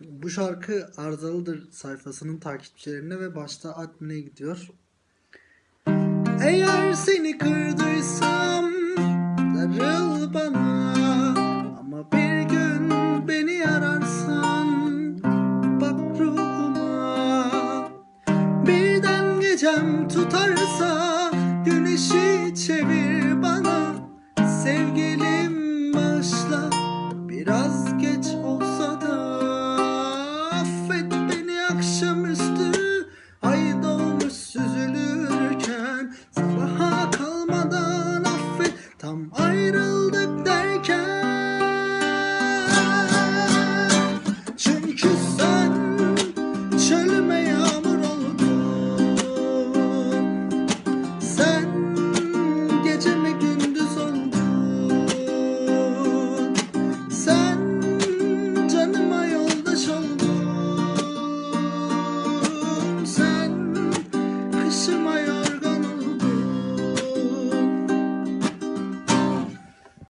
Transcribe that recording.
Bu şarkı Arızalıdır sayfasının takipçilerine ve başta admine gidiyor. Eğer seni kırdıysam darıl bana Ama bir gün beni ararsan bak ruhuma Birden gecem tutarsa güneşi çevir ayrıldık derken